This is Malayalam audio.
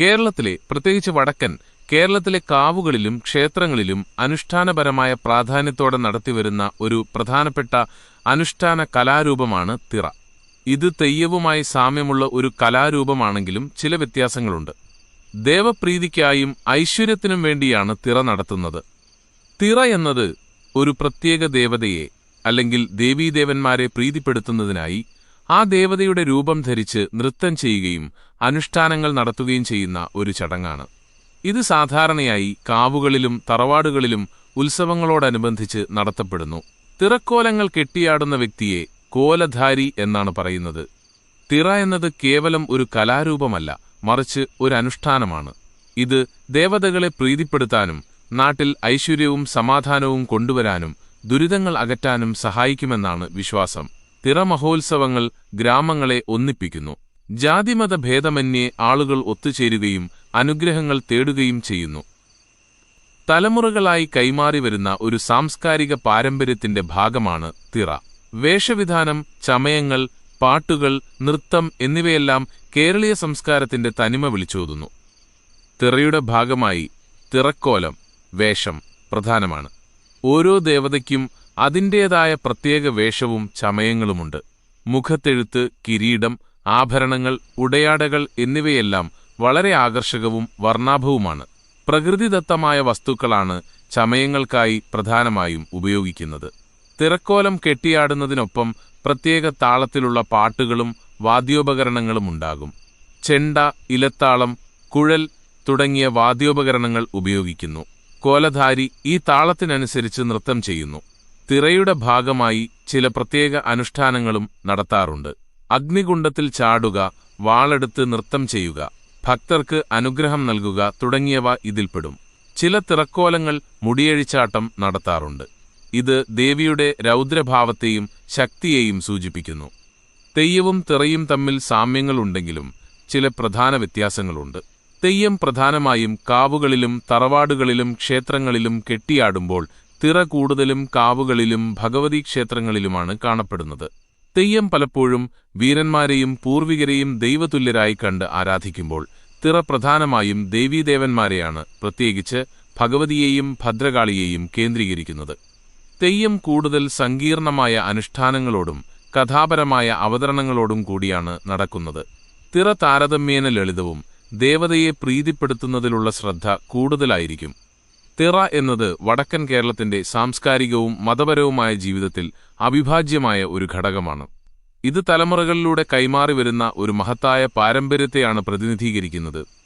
കേരളത്തിലെ പ്രത്യേകിച്ച് വടക്കൻ കേരളത്തിലെ കാവുകളിലും ക്ഷേത്രങ്ങളിലും അനുഷ്ഠാനപരമായ പ്രാധാന്യത്തോടെ നടത്തിവരുന്ന ഒരു പ്രധാനപ്പെട്ട അനുഷ്ഠാന കലാരൂപമാണ് തിറ. ഇത് തെയ്യവുമായി സാമ്യമുള്ള ഒരു കലാരൂപമാണെങ്കിലും ചില വ്യത്യാസങ്ങളുണ്ട്. ദേവപ്രീതിക്കായും ഐശ്വര്യത്തിനും വേണ്ടിയാണ് തിറ നടത്തുന്നത്. തിറ എന്നത് ഒരു പ്രത്യേക ദേവതയെ അല്ലെങ്കിൽ ദേവീദേവന്മാരെ പ്രീതിപ്പെടുത്തുന്നതിനായി ആ ദേവതയുടെ രൂപം ധരിച്ച് നൃത്തം ചെയ്യുകയും അനുഷ്ഠാനങ്ങൾ നടത്തുകയും ചെയ്യുന്ന ഒരു ചടങ്ങാണ്. ഇത് സാധാരണയായി കാവുകളിലും തറവാടുകളിലും ഉത്സവങ്ങളോടനുബന്ധിച്ച് നടത്തപ്പെടുന്നു. തിറക്കോലങ്ങൾ കെട്ടിയാടുന്ന വ്യക്തിയെ കോലധാരി എന്നാണ് പറയുന്നത്. തിറ എന്നത് കേവലം ഒരു കലാരൂപമല്ല മറിച്ച് ഒരു അനുഷ്ഠാനമാണ്. ഇത് ദേവതകളെ പ്രീതിപ്പെടുത്താനും നാട്ടിൽ ഐശ്വര്യവും സമാധാനവും കൊണ്ടുവരാനും ദുരിതങ്ങൾ അകറ്റാനും സഹായിക്കുമെന്നാണ് വിശ്വാസം. തിറ മഹോത്സവങ്ങൾ ഗ്രാമങ്ങളെ ഒന്നിപ്പിക്കുന്നു. ജാതിമത ഭേദമന്യേ ആളുകൾ ഒത്തുചേരുകയും അനുഗ്രഹങ്ങൾ തേടുകയും ചെയ്യുന്നു. തലമുറകളായി കൈമാറി വരുന്ന ഒരു സാംസ്കാരിക പാരമ്പര്യത്തിന്റെ ഭാഗമാണ് തിറ. വേഷവിധാനം ചമയങ്ങൾ പാട്ടുകൾ നൃത്തം എന്നിവയെല്ലാം കേരളീയ സംസ്കാരത്തിന്റെ തനിമ വിളിച്ചോതുന്നു. തിറയുടെ ഭാഗമായി തിറക്കോലം വേഷം പ്രധാനമാണ്. ഓരോ ദേവതയ്ക്കും അതിന്റേതായ പ്രത്യേക വേഷവും ചമയങ്ങളുമുണ്ട്. മുഖത്തെഴുത്ത് കിരീടം ആഭരണങ്ങൾ ഉടയാടകൾ എന്നിവയെല്ലാം വളരെ ആകർഷകവും വർണാഭവുമാണ്. പ്രകൃതിദത്തമായ വസ്തുക്കളാണ് ചമയങ്ങൾക്കായി പ്രധാനമായും ഉപയോഗിക്കുന്നത്. തിരക്കോലം കെട്ടിയാടുന്നതിനൊപ്പം പ്രത്യേക താളത്തിലുള്ള പാട്ടുകളും വാദ്യോപകരണങ്ങളും ഉണ്ടാകും. ചെണ്ട ഇലത്താളം കുഴൽ തുടങ്ങിയ വാദ്യോപകരണങ്ങൾ ഉപയോഗിക്കുന്നു. കോലധാരി ഈ താളത്തിനനുസരിച്ച് നൃത്തം ചെയ്യുന്നു. തിറയുടെ ഭാഗമായി ചില പ്രത്യേക അനുഷ്ഠാനങ്ങളും നടത്താറുണ്ട്. അഗ്നികുണ്ഡത്തിൽ ചാടുക വാളെടുത്ത് നൃത്തം ചെയ്യുക ഭക്തർക്ക് അനുഗ്രഹം നൽകുക തുടങ്ങിയവ ഇതിൽപ്പെടും. ചില തിറക്കോലങ്ങൾ മുടിയഴിച്ചാട്ടം നടത്താറുണ്ട്. ഇത് ദേവിയുടെ രൗദ്രഭാവത്തെയും ശക്തിയെയും സൂചിപ്പിക്കുന്നു. തെയ്യവും തിറയും തമ്മിൽ സാമ്യങ്ങളുണ്ടെങ്കിലും ചില പ്രധാന വ്യത്യാസങ്ങളുണ്ട്. തെയ്യം പ്രധാനമായും കാവുകളിലും തറവാടുകളിലും ക്ഷേത്രങ്ങളിലും കെട്ടിയാടുമ്പോൾ തിറ കൂടുതലും കാവുകളിലും ഭഗവതി ക്ഷേത്രങ്ങളിലുമാണ് കാണപ്പെടുന്നത്. തെയ്യം പലപ്പോഴും വീരന്മാരെയും പൂർവികരെയും ദൈവതുല്യരായി കണ്ട് ആരാധിക്കുമ്പോൾ തിറ പ്രധാനമായും ദേവീദേവന്മാരെയാണ് പ്രത്യേകിച്ച് ഭഗവതിയെയും ഭദ്രകാളിയെയും കേന്ദ്രീകരിക്കുന്നത്. തെയ്യം കൂടുതൽ സങ്കീർണമായ അനുഷ്ഠാനങ്ങളോടും കഥാപരമായ അവതരണങ്ങളോടും കൂടിയാണ് നടക്കുന്നത്. തിറ താരതമ്യേന ലളിതവും ദേവതയെ പ്രീതിപ്പെടുത്തുന്നതിലുള്ള ശ്രദ്ധ കൂടുതലായിരിക്കും. തിറ എന്നത് വടക്കൻ കേരളത്തിന്റെ സാംസ്കാരികവും മതപരവുമായ ജീവിതത്തിൽ അവിഭാജ്യമായ ഒരു ഘടകമാണ്. ഇത് തലമുറകളിലൂടെ കൈമാറി വരുന്ന ഒരു മഹത്തായ പാരമ്പര്യത്തെയാണ് പ്രതിനിധീകരിക്കുന്നത്.